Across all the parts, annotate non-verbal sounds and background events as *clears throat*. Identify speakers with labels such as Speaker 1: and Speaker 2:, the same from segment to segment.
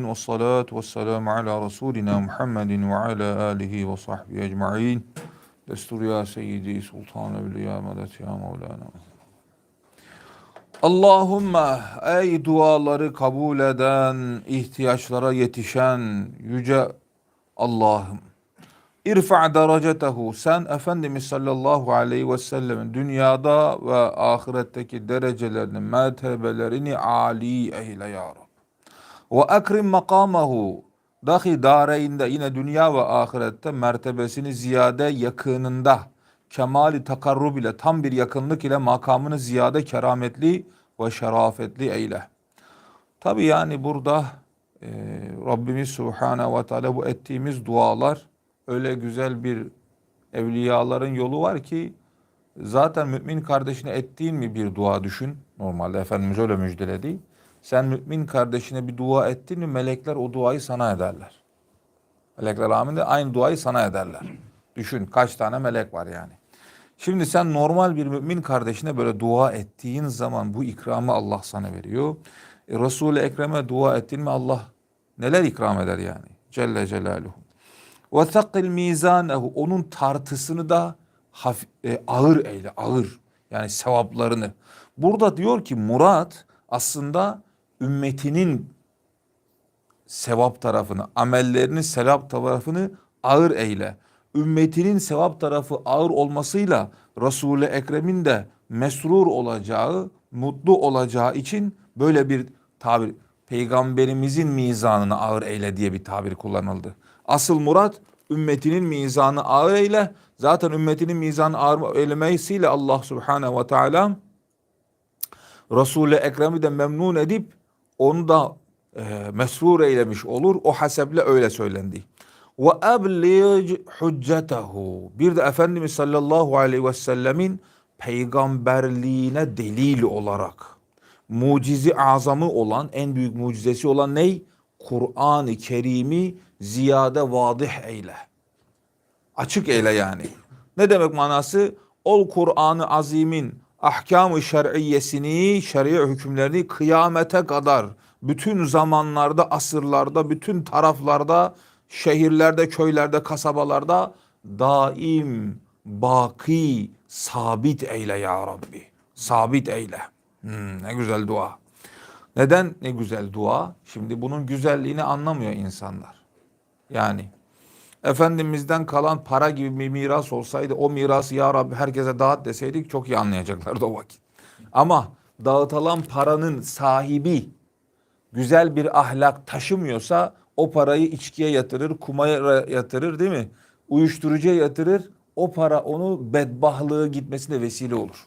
Speaker 1: ala Resulina Muhammedin ve ala alihi ve sahbihi ecma'in. Destur ya seyyidi sultan evliya medet ya Mevlana. Allahümme ey duaları kabul eden, ihtiyaçlara yetişen yüce Allah'ım. İrfa derecetehu. Sen Efendimiz sallallahu aleyhi ve sellemin dünyada ve ahiretteki derecelerini, mertebelerini âli eyle ya Rab. Ve ekrim makamahu. Dahi dareyinde yine dünya ve ahirette mertebesini ziyade yakınında kemali takarrub ile tam bir yakınlık ile makamını ziyade kerametli ve şerafetli eyle. Tabi yani burada e, Rabbimiz Subhanahu ve Teala bu ettiğimiz dualar öyle güzel bir evliyaların yolu var ki zaten mümin kardeşine ettiğin mi bir dua düşün. Normalde Efendimiz öyle müjdeledi. Sen mümin kardeşine bir dua ettin mi melekler o duayı sana ederler. Melekler amin de aynı duayı sana ederler. Düşün kaç tane melek var yani. Şimdi sen normal bir mümin kardeşine böyle dua ettiğin zaman bu ikramı Allah sana veriyor. E, Resul-i Ekrem'e dua ettin mi Allah neler ikram eder yani. Celle Celaluhu. Ve takkil mizanehu onun tartısını da hafif, e, ağır eyle ağır yani sevaplarını. Burada diyor ki Murat aslında ümmetinin sevap tarafını, amellerinin sevap tarafını ağır eyle. Ümmetinin sevap tarafı ağır olmasıyla Resul-i Ekrem'in de mesrur olacağı, mutlu olacağı için böyle bir tabir peygamberimizin mizanını ağır eyle diye bir tabir kullanıldı. Asıl murat ümmetinin mizanı ağır eyle. Zaten ümmetinin mizanı ağır eylemesiyle Allah Subhanahu ve Teala Resul-i Ekrem'i de memnun edip onu da e, mesrur eylemiş olur. O haseble öyle söylendi. Ve eblig hüccetehu. Bir de Efendimiz sallallahu aleyhi ve sellemin peygamberliğine delil olarak mucizi azamı olan en büyük mucizesi olan ney? Kur'an-ı Kerim'i ziyade vadih eyle. Açık eyle yani. Ne demek manası? Ol Kur'an-ı Azim'in ahkam-ı şer'iyyesini, şer'i hükümlerini kıyamete kadar bütün zamanlarda, asırlarda, bütün taraflarda, şehirlerde, köylerde, kasabalarda daim, baki, sabit eyle ya Rabbi. Sabit eyle. Hmm, ne güzel dua. Neden ne güzel dua? Şimdi bunun güzelliğini anlamıyor insanlar. Yani Efendimiz'den kalan para gibi bir miras olsaydı o mirası ya Rabbi herkese dağıt deseydik çok iyi anlayacaklardı o vakit. Ama dağıtılan paranın sahibi güzel bir ahlak taşımıyorsa o parayı içkiye yatırır, kumaya yatırır değil mi? Uyuşturucuya yatırır. O para onu bedbahlığı gitmesine vesile olur.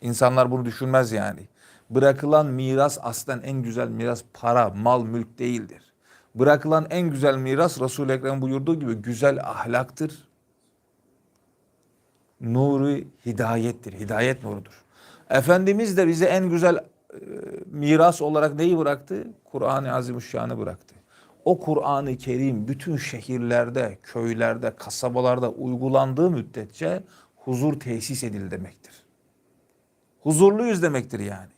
Speaker 1: İnsanlar bunu düşünmez yani. Bırakılan miras aslen en güzel miras para, mal, mülk değildir. Bırakılan en güzel miras Resul-i Ekrem buyurduğu gibi güzel ahlaktır. Nuru hidayettir. Hidayet nurudur. Efendimiz de bize en güzel e, miras olarak neyi bıraktı? Kur'an-ı Azimüşşan'ı bıraktı. O Kur'an-ı Kerim bütün şehirlerde, köylerde, kasabalarda uygulandığı müddetçe huzur tesis edildi demektir. Huzurluyuz demektir yani.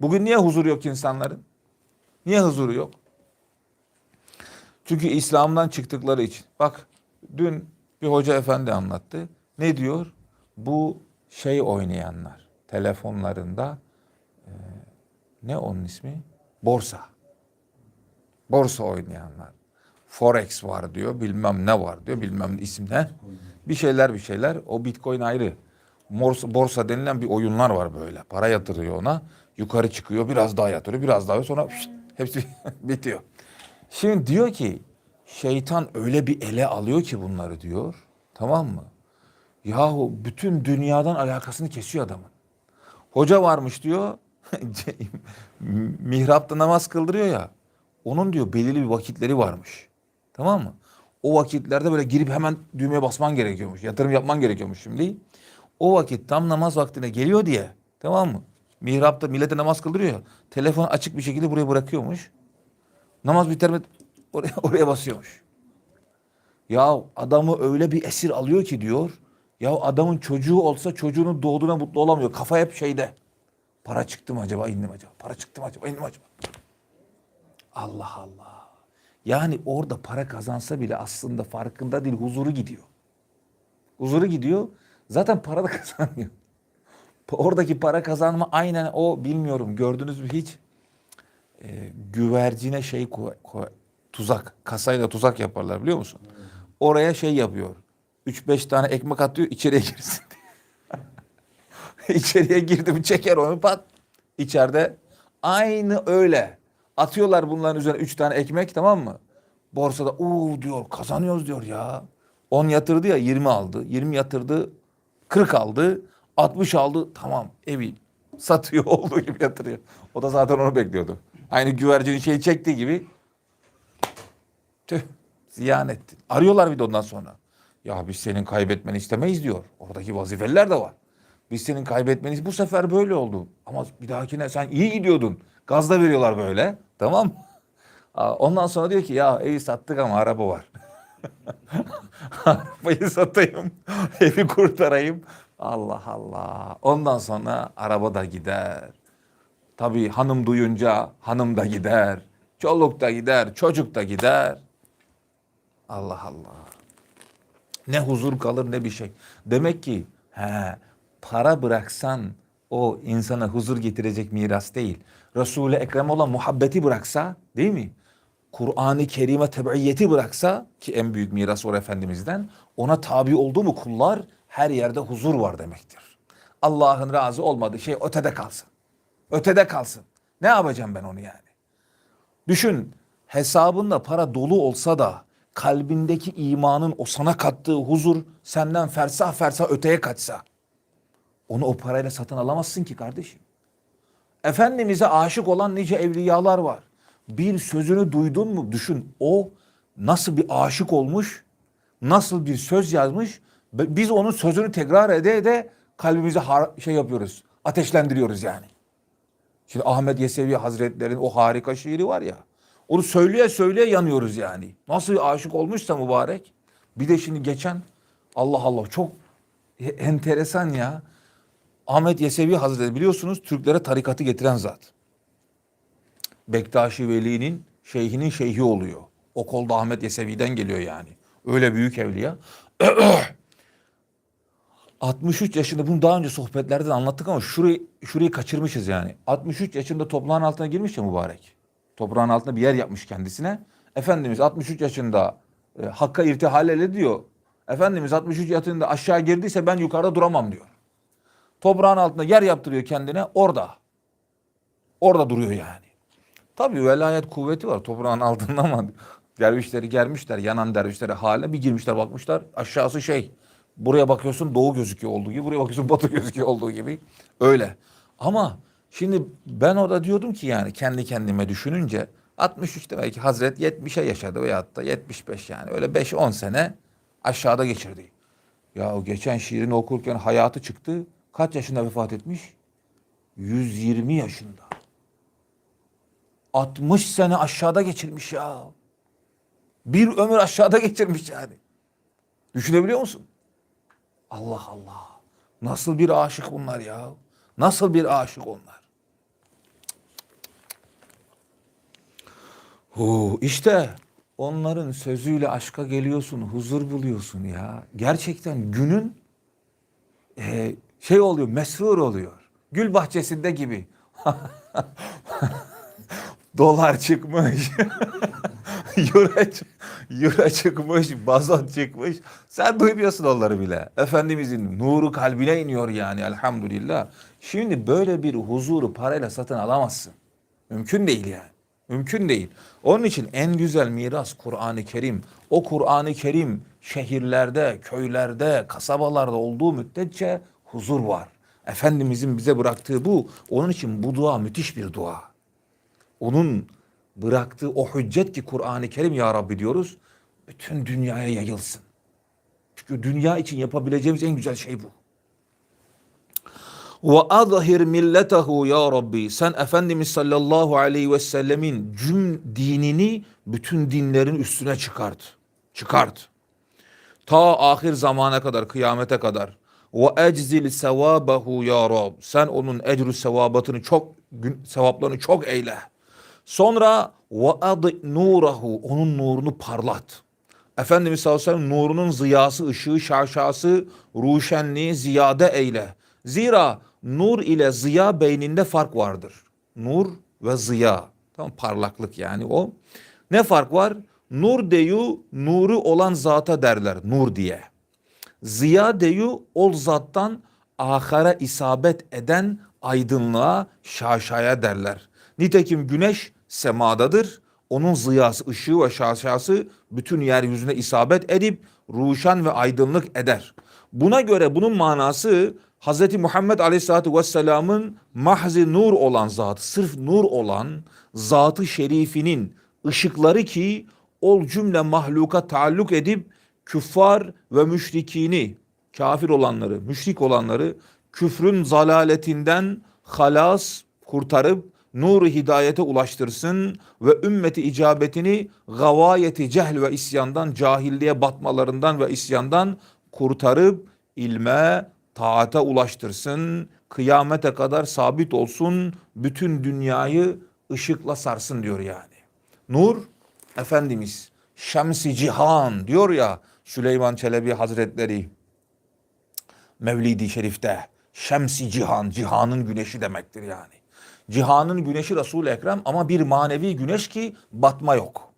Speaker 1: Bugün niye huzur yok insanların? Niye huzuru yok? Çünkü İslam'dan çıktıkları için. Bak dün bir hoca efendi anlattı. Ne diyor? Bu şey oynayanlar telefonlarında e, ne onun ismi? Borsa. Borsa oynayanlar. Forex var diyor, bilmem ne var diyor, bilmem isim ne. Bir şeyler bir şeyler. O Bitcoin ayrı. Borsa, borsa denilen bir oyunlar var böyle. Para yatırıyor ona. Yukarı çıkıyor, biraz daha yatırıyor, biraz daha sonra şşt, hepsi *laughs* bitiyor. Şimdi diyor ki şeytan öyle bir ele alıyor ki bunları diyor. Tamam mı? Yahu bütün dünyadan alakasını kesiyor adamın. Hoca varmış diyor. *laughs* mihrapta namaz kıldırıyor ya. Onun diyor belirli bir vakitleri varmış. Tamam mı? O vakitlerde böyle girip hemen düğmeye basman gerekiyormuş. Yatırım yapman gerekiyormuş şimdi. O vakit tam namaz vaktine geliyor diye. Tamam mı? Mihrapta millete namaz kıldırıyor ya. Telefonu açık bir şekilde buraya bırakıyormuş. Namaz biter mi oraya, *laughs* oraya basıyormuş. Ya adamı öyle bir esir alıyor ki diyor. Ya adamın çocuğu olsa çocuğunun doğduğuna mutlu olamıyor. Kafa hep şeyde. Para çıktı mı acaba indim acaba? Para çıktı mı acaba indim acaba? Allah Allah. Yani orada para kazansa bile aslında farkında değil huzuru gidiyor. Huzuru gidiyor. Zaten para da *laughs* kazanmıyor. Oradaki para kazanma aynen o bilmiyorum gördünüz mü hiç? Ee, güvercine şey koy, koy- tuzak kasayla tuzak yaparlar biliyor musun? Oraya şey yapıyor. 3-5 tane ekmek atıyor içeriye girsin diye. *laughs* içeriye girdi mi çeker onu pat. İçeride aynı öyle. Atıyorlar bunların üzerine 3 tane ekmek tamam mı? Borsada uuu diyor kazanıyoruz diyor ya. 10 yatırdı ya 20 aldı. 20 yatırdı 40 aldı. 60 aldı tamam evi satıyor *laughs* olduğu gibi yatırıyor. O da zaten onu bekliyordu. Aynı güvercinin şeyi çektiği gibi tüh ziyan etti. Arıyorlar bir de ondan sonra. Ya biz senin kaybetmeni istemeyiz diyor. Oradaki vazifeliler de var. Biz senin kaybetmeni bu sefer böyle oldu. Ama bir dahakine sen iyi gidiyordun. Gazda veriyorlar böyle. Tamam Ondan sonra diyor ki ya evi sattık ama araba var. *laughs* Arabayı satayım, evi kurtarayım. Allah Allah. Ondan sonra araba da gider. Tabii hanım duyunca hanım da gider. Çoluk da gider, çocuk da gider. Allah Allah. Ne huzur kalır ne bir şey. Demek ki he, para bıraksan o insana huzur getirecek miras değil. Resul-i Ekrem olan muhabbeti bıraksa değil mi? Kur'an-ı Kerim'e tebiyyeti bıraksa ki en büyük miras o Efendimiz'den ona tabi oldu mu kullar her yerde huzur var demektir. Allah'ın razı olmadığı şey ötede kalsın. Ötede kalsın. Ne yapacağım ben onu yani? Düşün hesabında para dolu olsa da kalbindeki imanın o sana kattığı huzur senden fersah fersah öteye kaçsa. Onu o parayla satın alamazsın ki kardeşim. Efendimiz'e aşık olan nice evliyalar var. Bir sözünü duydun mu düşün o nasıl bir aşık olmuş, nasıl bir söz yazmış. Biz onun sözünü tekrar ede ede kalbimizi şey yapıyoruz, ateşlendiriyoruz yani. Şimdi Ahmet Yesevi Hazretleri'nin o harika şiiri var ya. Onu söyleye söyleye yanıyoruz yani. Nasıl aşık olmuşsa mübarek. Bir de şimdi geçen Allah Allah çok enteresan ya. Ahmet Yesevi Hazretleri biliyorsunuz Türklere tarikatı getiren zat. Bektaşi Veli'nin şeyhinin şeyhi oluyor. O kolda Ahmet Yesevi'den geliyor yani. Öyle büyük evliya. *clears throat* 63 yaşında bunu daha önce sohbetlerde de anlattık ama şurayı, şurayı kaçırmışız yani. 63 yaşında toprağın altına girmiş ya mübarek. Toprağın altında bir yer yapmış kendisine. Efendimiz 63 yaşında e, Hakk'a irtihal ediyor. Efendimiz 63 yaşında aşağı girdiyse ben yukarıda duramam diyor. Toprağın altında yer yaptırıyor kendine orada. Orada duruyor yani. Tabii velayet kuvveti var toprağın altında ama dervişleri gelmişler yanan dervişlere haline bir girmişler bakmışlar aşağısı şey. Buraya bakıyorsun doğu gözüküyor olduğu gibi buraya bakıyorsun batı *laughs* gözüküyor olduğu gibi öyle. Ama şimdi ben orada diyordum ki yani kendi kendime düşününce 63 demek ki Hazret 70'e yaşadı veyahut da 75 yani öyle 5-10 sene aşağıda geçirdi. Ya o geçen şiirini okurken hayatı çıktı. Kaç yaşında vefat etmiş? 120 yaşında. 60 sene aşağıda geçirmiş ya. Bir ömür aşağıda geçirmiş yani. Düşünebiliyor musun? Allah Allah. Nasıl bir aşık bunlar ya? Nasıl bir aşık onlar? Hu, işte onların sözüyle aşka geliyorsun, huzur buluyorsun ya. Gerçekten günün e, şey oluyor, mesrur oluyor. Gül bahçesinde gibi. *laughs* Dolar çıkmış. *laughs* euro, euro çıkmış, bazot çıkmış. Sen duymuyorsun onları bile. Efendimizin nuru kalbine iniyor yani elhamdülillah. Şimdi böyle bir huzuru parayla satın alamazsın. Mümkün değil yani. Mümkün değil. Onun için en güzel miras Kur'an-ı Kerim. O Kur'an-ı Kerim şehirlerde, köylerde, kasabalarda olduğu müddetçe huzur var. Efendimizin bize bıraktığı bu. Onun için bu dua müthiş bir dua onun bıraktığı o hüccet ki Kur'an-ı Kerim ya Rabbi diyoruz. Bütün dünyaya yayılsın. Çünkü dünya için yapabileceğimiz en güzel şey bu. Ve azhir milletehu ya Rabbi. Sen Efendimiz sallallahu aleyhi ve sellemin cüm dinini bütün dinlerin üstüne çıkart. Çıkart. Ta ahir zamana kadar, kıyamete kadar. Ve eczil sevabehu ya Rab. Sen onun ecrü sevabatını çok, sevaplarını çok eyle. Sonra adi nurahu onun nurunu parlat. Efendimiz sallallahu aleyhi ve sellem nurunun ziyası, ışığı, şaşası, ruşenliği ziyade eyle. Zira nur ile ziya beyninde fark vardır. Nur ve ziya. Tamam parlaklık yani o. Ne fark var? Nur deyu nuru olan zata derler nur diye. Ziya deyu ol zattan ahara isabet eden aydınlığa şaşaya derler. Nitekim güneş semadadır. Onun ziyası, ışığı ve şaşası bütün yeryüzüne isabet edip ruşan ve aydınlık eder. Buna göre bunun manası Hz. Muhammed Aleyhisselatü Vesselam'ın mahzi nur olan zat, sırf nur olan zatı şerifinin ışıkları ki ol cümle mahluka taalluk edip küffar ve müşrikini, kafir olanları, müşrik olanları küfrün zalaletinden halas kurtarıp nuru hidayete ulaştırsın ve ümmeti icabetini gavayeti cehl ve isyandan, cahilliğe batmalarından ve isyandan kurtarıp ilme, taata ulaştırsın, kıyamete kadar sabit olsun, bütün dünyayı ışıkla sarsın diyor yani. Nur, Efendimiz, Şemsi Cihan diyor ya Süleyman Çelebi Hazretleri Mevlidi Şerif'te. Şemsi Cihan, cihanın güneşi demektir yani. Cihanın güneşi Resul-i Ekrem ama bir manevi güneş ki batma yok.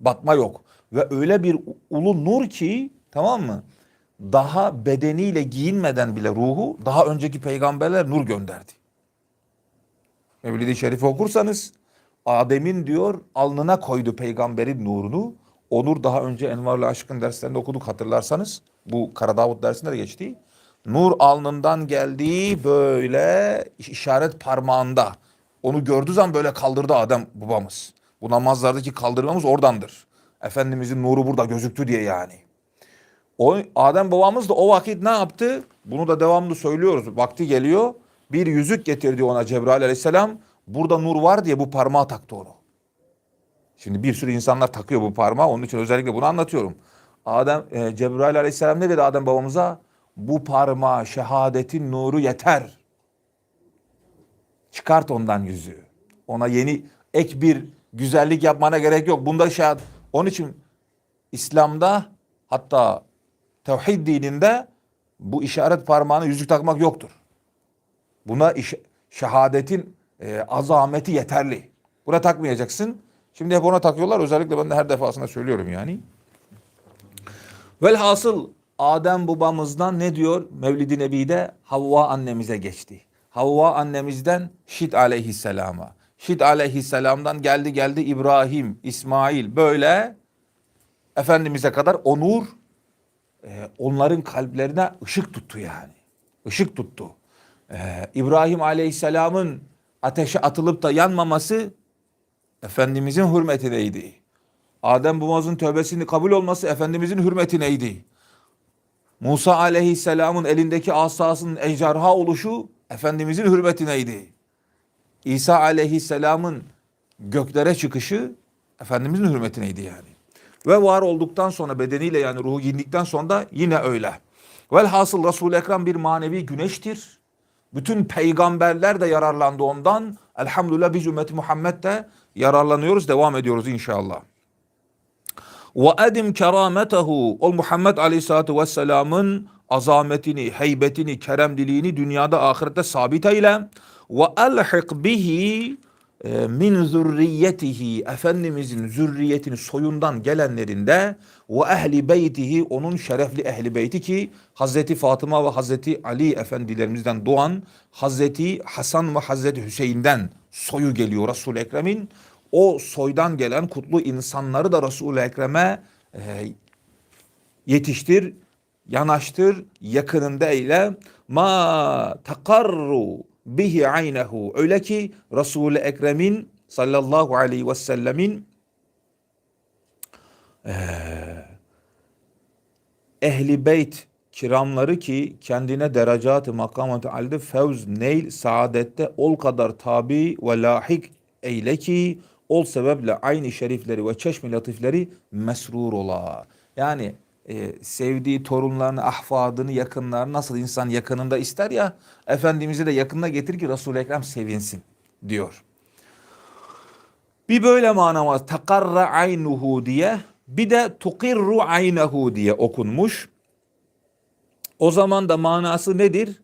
Speaker 1: Batma yok. Ve öyle bir ulu nur ki tamam mı? Daha bedeniyle giyinmeden bile ruhu daha önceki peygamberler nur gönderdi. Mevlid-i Şerif'i okursanız Adem'in diyor alnına koydu peygamberin nurunu. O nur daha önce Envarlı Aşkın derslerinde okuduk hatırlarsanız. Bu Karadavut dersinde de geçti. Nur alnından geldiği böyle işaret parmağında. Onu gördüğü zaman böyle kaldırdı Adem babamız. Bu namazlardaki kaldırmamız oradandır. Efendimizin nuru burada gözüktü diye yani. O Adem babamız da o vakit ne yaptı? Bunu da devamlı söylüyoruz. Vakti geliyor. Bir yüzük getirdi ona Cebrail aleyhisselam. Burada nur var diye bu parmağı taktı onu. Şimdi bir sürü insanlar takıyor bu parmağı. Onun için özellikle bunu anlatıyorum. Adem e, Cebrail aleyhisselam ne dedi Adem babamıza? Bu parmağa şehadetin nuru yeter. Çıkart ondan yüzüğü. Ona yeni ek bir güzellik yapmana gerek yok. Bunda şehadet. Onun için İslam'da hatta tevhid dininde bu işaret parmağına yüzük takmak yoktur. Buna iş, şehadetin e, azameti yeterli. Buna takmayacaksın. Şimdi hep ona takıyorlar. Özellikle ben de her defasında söylüyorum yani. Velhasıl Adem babamızdan ne diyor? Mevlid-i Nebi'de Havva annemize geçti. Havva annemizden Şit aleyhisselama. Şit aleyhisselamdan geldi geldi İbrahim, İsmail böyle Efendimiz'e kadar o nur e, onların kalplerine ışık tuttu yani. Işık tuttu. E, İbrahim aleyhisselamın ateşe atılıp da yanmaması Efendimizin hürmetineydi. Adem babamızın tövbesini kabul olması Efendimizin hürmetineydi. Musa aleyhisselamın elindeki asasının ejderha oluşu Efendimizin hürmetineydi. İsa aleyhisselamın göklere çıkışı Efendimizin hürmetineydi yani. Ve var olduktan sonra bedeniyle yani ruhu giyindikten sonra da yine öyle. Velhasıl Resul-i Ekrem bir manevi güneştir. Bütün peygamberler de yararlandı ondan. Elhamdülillah biz ümmeti Muhammed de yararlanıyoruz, devam ediyoruz inşallah. Ve edim kerametehu. O Muhammed Aleyhisselatü Vesselam'ın azametini, heybetini, keremliliğini dünyada ahirette sabit eyle. Ve elhik bihi e, min zürriyetihi. Efendimizin zürriyetini soyundan gelenlerinde ve ehli beytihi onun şerefli ehli beyti ki Hazreti Fatıma ve Hazreti Ali efendilerimizden doğan Hazreti Hasan ve Hazreti Hüseyin'den soyu geliyor Resul Ekrem'in. O soydan gelen kutlu insanları da Resul Ekrem'e e, yetiştir, yanaştır, yakınında eyle. Ma takarru bihi aynehu. Öyle ki Resul-i Ekrem'in sallallahu aleyhi ve sellemin e, ehli beyt kiramları ki kendine derecat-ı makamat alde fevz neyl saadette ol kadar tabi ve lahik eyle ki ol sebeple aynı şerifleri ve çeşmi latifleri mesrur ola. Yani e, sevdiği torunlarını, ahfadını, yakınlarını nasıl insan yakınında ister ya Efendimiz'i de yakınına getir ki Resul-i Ekrem sevinsin diyor. Bir böyle mana var. Takarra aynuhu diye. Bir de tukirru aynehu diye okunmuş. O zaman da manası nedir?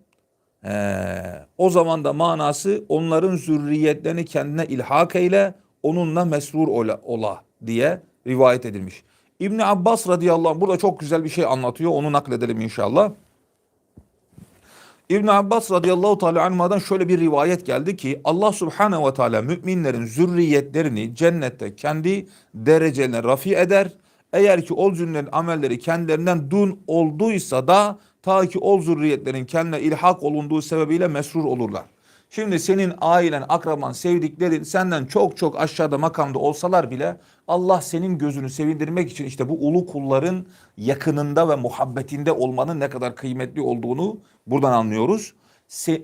Speaker 1: Ee, o zaman da manası onların zürriyetlerini kendine ilhak eyle, onunla mesrur ola, ola diye rivayet edilmiş. İbni Abbas radıyallahu anh burada çok güzel bir şey anlatıyor. Onu nakledelim inşallah. İbn Abbas radıyallahu teala anh'dan şöyle bir rivayet geldi ki Allah subhanehu ve teala müminlerin zürriyetlerini cennette kendi derecelerine rafi eder. Eğer ki o zürriyetlerin amelleri kendilerinden dun olduysa da ta ki o zürriyetlerin kendine ilhak olunduğu sebebiyle mesrur olurlar. Şimdi senin ailen, akraban, sevdiklerin senden çok çok aşağıda makamda olsalar bile Allah senin gözünü sevindirmek için işte bu ulu kulların yakınında ve muhabbetinde olmanın ne kadar kıymetli olduğunu buradan anlıyoruz.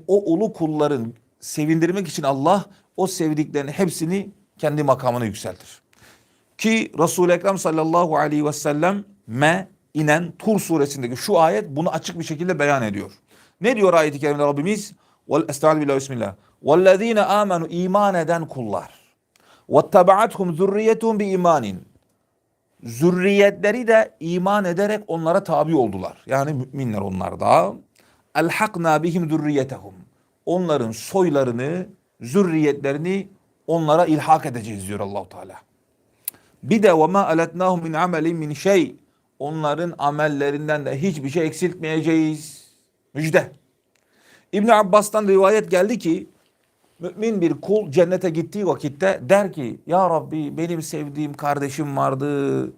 Speaker 1: O ulu kulların sevindirmek için Allah o sevdiklerinin hepsini kendi makamına yükseltir. Ki Resul-i Ekrem sallallahu aleyhi ve sellem me inen Tur suresindeki şu ayet bunu açık bir şekilde beyan ediyor. Ne diyor ayet-i kerimede Rabbimiz? Vel estaizu billahi bismillah. Vellezine amenu iman eden kullar. Vettaba'athum zürriyetuhum bi imanin. Zürriyetleri de iman ederek onlara tabi oldular. Yani müminler onlar da. Elhakna bihim zürriyetehum. Onların soylarını, zürriyetlerini onlara ilhak edeceğiz diyor Allahu Teala. Bir de ve ma aletnahum min amelin min şey. Onların amellerinden de hiçbir şey eksiltmeyeceğiz. Müjde. İbn Abbas'tan rivayet geldi ki mümin bir kul cennete gittiği vakitte der ki ya Rabbi benim sevdiğim kardeşim vardı,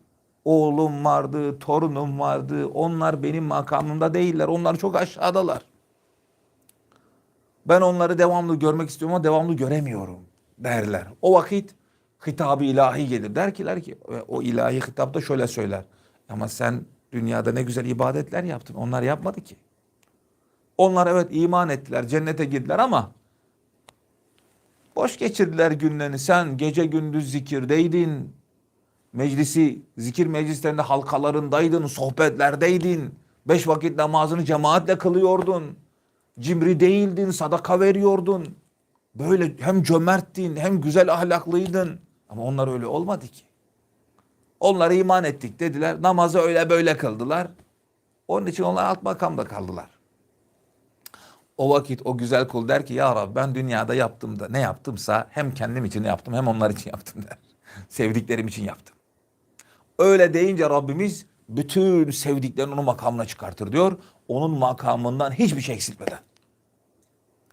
Speaker 1: oğlum vardı, torunum vardı. Onlar benim makamımda değiller. Onlar çok aşağıdalar. Ben onları devamlı görmek istiyorum ama devamlı göremiyorum derler. O vakit hitabı ilahi gelir. Derkiler ki o ilahi hitapta şöyle söyler. Ama sen dünyada ne güzel ibadetler yaptın. Onlar yapmadı ki. Onlar evet iman ettiler, cennete girdiler ama boş geçirdiler günlerini. Sen gece gündüz zikirdeydin. Meclisi, zikir meclislerinde halkalarındaydın, sohbetlerdeydin. Beş vakit namazını cemaatle kılıyordun. Cimri değildin, sadaka veriyordun. Böyle hem cömerttin, hem güzel ahlaklıydın. Ama onlar öyle olmadı ki. Onlar iman ettik dediler. Namazı öyle böyle kıldılar. Onun için onlar alt makamda kaldılar. O vakit o güzel kul der ki ya Rabbi ben dünyada yaptım da ne yaptımsa hem kendim için yaptım hem onlar için yaptım der. *laughs* Sevdiklerim için yaptım. Öyle deyince Rabbimiz bütün sevdiklerini onun makamına çıkartır diyor. Onun makamından hiçbir şey eksiltmeden.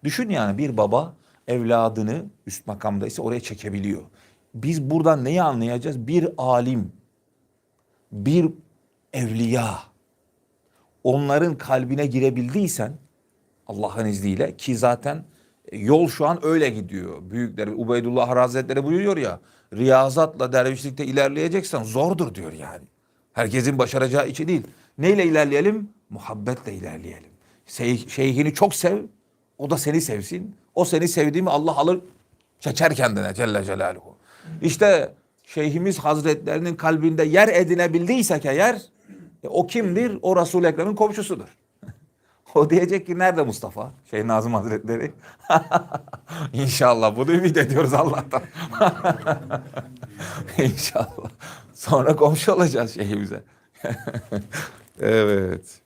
Speaker 1: Düşün yani bir baba evladını üst makamda ise oraya çekebiliyor. Biz buradan neyi anlayacağız? Bir alim, bir evliya, onların kalbine girebildiysen Allah'ın izniyle ki zaten yol şu an öyle gidiyor. Büyükler Ubeydullah Hazretleri buyuruyor ya riyazatla dervişlikte ilerleyeceksen zordur diyor yani. Herkesin başaracağı içi değil. Neyle ilerleyelim? Muhabbetle ilerleyelim. Şeyh, şeyhini çok sev, o da seni sevsin. O seni sevdiğimi Allah alır, çeker kendine Celle Celaluhu. İşte Şeyhimiz Hazretlerinin kalbinde yer edinebildiysek eğer, e, o kimdir? O Resul-i Ekrem'in komşusudur. O diyecek ki nerede Mustafa? Şey Nazım Hazretleri. *laughs* İnşallah bunu ümit ediyoruz Allah'tan. *laughs* İnşallah. Sonra komşu olacağız şeyimize. *laughs* evet.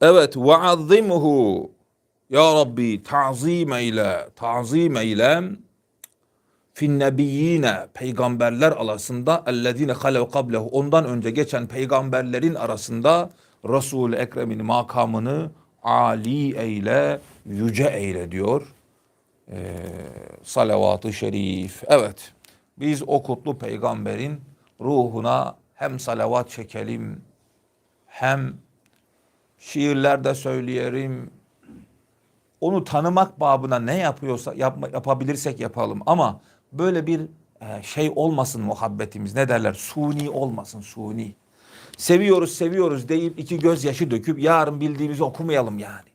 Speaker 1: Evet. Ve. Ya Rabbi ta'zim eyle. Ta'zim eyle. Fin nebiyyine peygamberler arasında ellezine halev kablehu ondan önce geçen peygamberlerin arasında Resul Ekrem'in makamını ali eyle, yüce eyle diyor. Ee, salavat-ı şerif. Evet. Biz o kutlu peygamberin ruhuna hem salavat çekelim hem şiirlerde söyleyelim. Onu tanımak babına ne yapıyorsa yapma, yapabilirsek yapalım ama böyle bir e, şey olmasın muhabbetimiz. Ne derler? Suni olmasın, suni. Seviyoruz, seviyoruz deyip iki gözyaşı döküp yarın bildiğimizi okumayalım yani.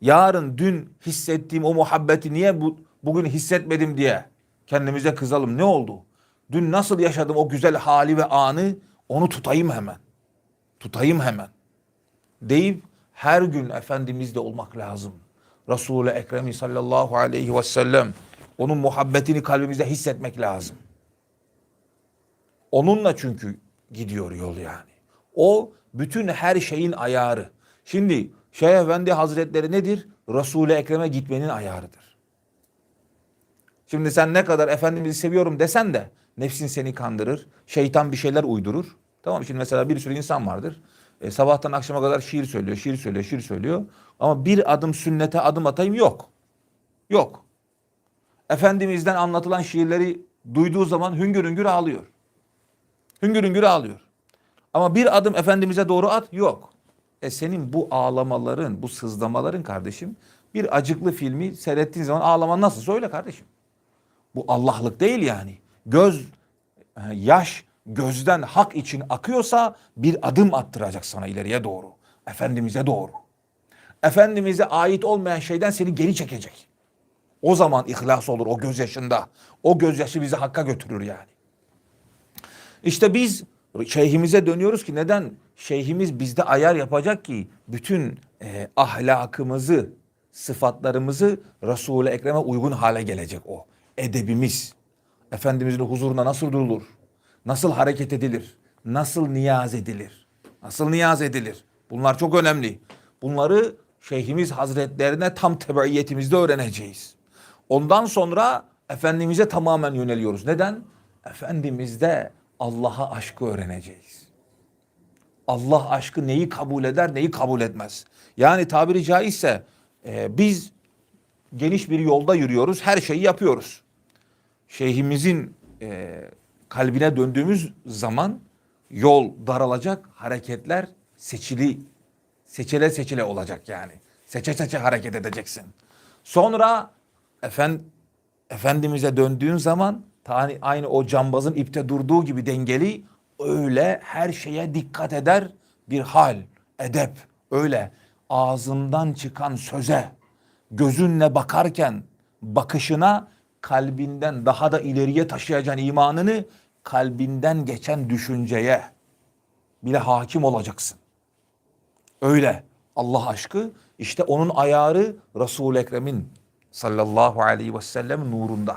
Speaker 1: Yarın dün hissettiğim o muhabbeti niye bu, bugün hissetmedim diye kendimize kızalım. Ne oldu? Dün nasıl yaşadım o güzel hali ve anı onu tutayım hemen. Tutayım hemen. Deyip her gün Efendimiz'de olmak lazım. Resul-i Ekrem'i sallallahu aleyhi ve sellem onun muhabbetini kalbimizde hissetmek lazım. Onunla çünkü gidiyor yol yani. O bütün her şeyin ayarı. Şimdi Şeyh Efendi Hazretleri nedir? Resul-i Ekrem'e gitmenin ayarıdır. Şimdi sen ne kadar Efendimiz'i seviyorum desen de nefsin seni kandırır. Şeytan bir şeyler uydurur. Tamam? Şimdi mesela bir sürü insan vardır. E, sabahtan akşama kadar şiir söylüyor, şiir söylüyor, şiir söylüyor. Ama bir adım sünnete adım atayım yok. Yok. Efendimiz'den anlatılan şiirleri duyduğu zaman hüngür hüngür ağlıyor. Hüngür hüngür ağlıyor. Ama bir adım Efendimiz'e doğru at yok. E senin bu ağlamaların, bu sızlamaların kardeşim bir acıklı filmi seyrettiğin zaman ağlaman nasıl söyle kardeşim. Bu Allah'lık değil yani. Göz, e, yaş gözden hak için akıyorsa bir adım attıracak sana ileriye doğru. Efendimiz'e doğru. Efendimiz'e ait olmayan şeyden seni geri çekecek. O zaman ihlas olur o gözyaşında. O gözyaşı bizi hakka götürür yani. İşte biz şeyhimize dönüyoruz ki neden? Şeyhimiz bizde ayar yapacak ki bütün e, ahlakımızı, sıfatlarımızı Resul-i Ekrem'e uygun hale gelecek o. Edebimiz. Efendimizin huzuruna nasıl durulur? Nasıl hareket edilir? Nasıl niyaz edilir? Nasıl niyaz edilir? Bunlar çok önemli. Bunları Şeyhimiz Hazretlerine tam tebaiyetimizde öğreneceğiz. Ondan sonra Efendimiz'e tamamen yöneliyoruz. Neden? Efendimiz'de Allah'a aşkı öğreneceğiz. Allah aşkı neyi kabul eder, neyi kabul etmez. Yani tabiri caizse e, biz geniş bir yolda yürüyoruz, her şeyi yapıyoruz. Şeyhimizin e, kalbine döndüğümüz zaman yol daralacak, hareketler seçili, seçile seçile olacak yani. Seçe seçe hareket edeceksin. Sonra efend, Efendimiz'e döndüğün zaman tani aynı o cambazın ipte durduğu gibi dengeli öyle her şeye dikkat eder bir hal, edep. Öyle ağzından çıkan söze gözünle bakarken bakışına kalbinden daha da ileriye taşıyacağın imanını kalbinden geçen düşünceye bile hakim olacaksın. Öyle. Allah aşkı işte onun ayarı Resul-i Ekrem'in sallallahu aleyhi ve sellem nurunda.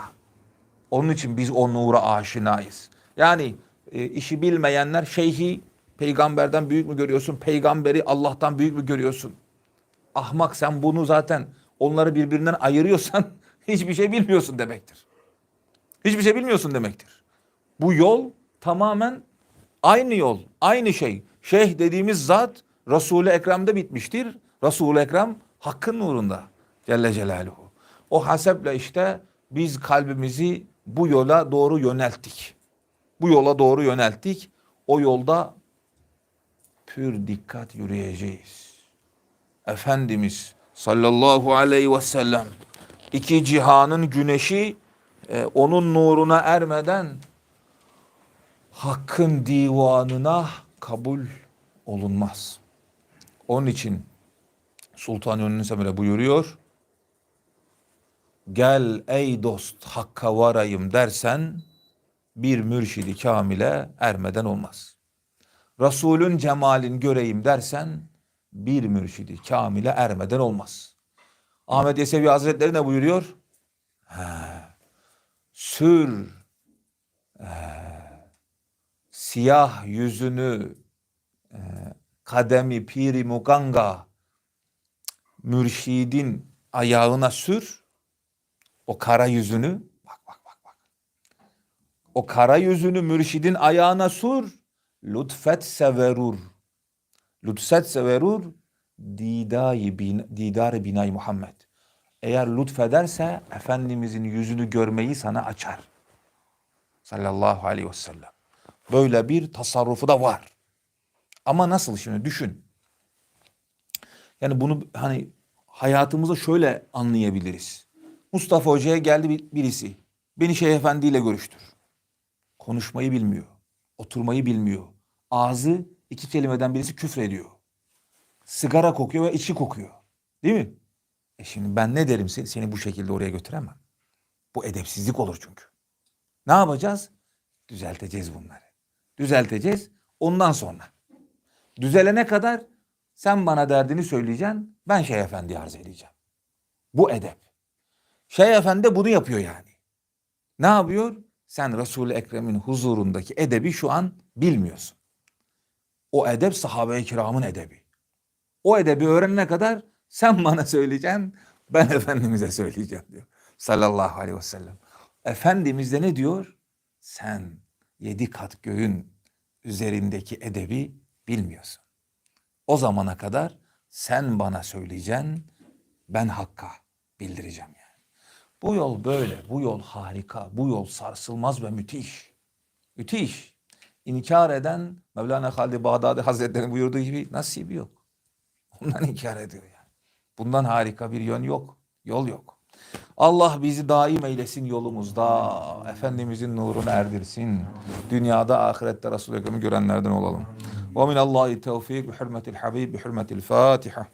Speaker 1: Onun için biz o nura aşinayız. Yani e, işi bilmeyenler şeyhi peygamberden büyük mü görüyorsun? Peygamberi Allah'tan büyük mü görüyorsun? Ahmak sen bunu zaten onları birbirinden ayırıyorsan *laughs* hiçbir şey bilmiyorsun demektir. Hiçbir şey bilmiyorsun demektir. Bu yol tamamen aynı yol, aynı şey. Şeyh dediğimiz zat Resul-i Ekrem'de bitmiştir. Resul-i Ekrem hakkın nurunda Celle Celaluhu. O haseple işte biz kalbimizi bu yola doğru yönelttik. Bu yola doğru yönelttik. O yolda pür dikkat yürüyeceğiz. Efendimiz sallallahu aleyhi ve sellem iki cihanın güneşi e, onun nuruna ermeden hakkın divanına kabul olunmaz. Onun için Sultan Yönlü Semire buyuruyor. Gel ey dost hakka varayım dersen bir mürşidi kamile ermeden olmaz. Resulün cemalin göreyim dersen bir mürşidi kamile ermeden olmaz. Ahmet Yesevi Hazretleri ne buyuruyor? He, sür he, siyah yüzünü e, kademi piri muganga mürşidin ayağına sür o kara yüzünü bak bak bak bak. O kara yüzünü mürşidin ayağına sür lütfet severur. Lütfet severur didayı bin, didarı binay Muhammed. Eğer lütfederse Efendimizin yüzünü görmeyi sana açar. Sallallahu aleyhi ve sellem. Böyle bir tasarrufu da var. Ama nasıl şimdi? Düşün. Yani bunu hani hayatımızda şöyle anlayabiliriz. Mustafa Hoca'ya geldi bir- birisi. Beni Şeyh Efendi ile görüştür. Konuşmayı bilmiyor. Oturmayı bilmiyor. Ağzı iki kelimeden birisi küfrediyor. Sigara kokuyor ve içi kokuyor. Değil mi? E şimdi ben ne derim seni, seni bu şekilde oraya götüremem. Bu edepsizlik olur çünkü. Ne yapacağız? Düzelteceğiz bunları. Düzelteceğiz. Ondan sonra. Düzelene kadar sen bana derdini söyleyeceksin. Ben Şeyh Efendi arz edeceğim. Bu edep. Şeyh Efendi bunu yapıyor yani. Ne yapıyor? Sen Resul-i Ekrem'in huzurundaki edebi şu an bilmiyorsun. O edep sahabe-i kiramın edebi. O edebi öğrenene kadar sen *laughs* bana söyleyeceksin, ben Efendimiz'e söyleyeceğim diyor. Sallallahu aleyhi ve sellem. Efendimiz de ne diyor? Sen yedi kat göğün üzerindeki edebi bilmiyorsun. O zamana kadar sen bana söyleyeceksin, ben Hakk'a bildireceğim yani. Bu yol böyle, bu yol harika, bu yol sarsılmaz ve müthiş. Müthiş. İnkar eden Mevlana Halid Bağdadi Hazretleri'nin buyurduğu gibi nasibi yok. Ondan inkar ediyor yani. Bundan harika bir yön yok. Yol yok. Allah bizi daim eylesin yolumuzda. Efendimizin nurunu erdirsin. Dünyada ahirette Resul-i Ekrem'i görenlerden olalım. Ve minallahi tevfik bi hürmetil habib bi hürmetil Fatiha.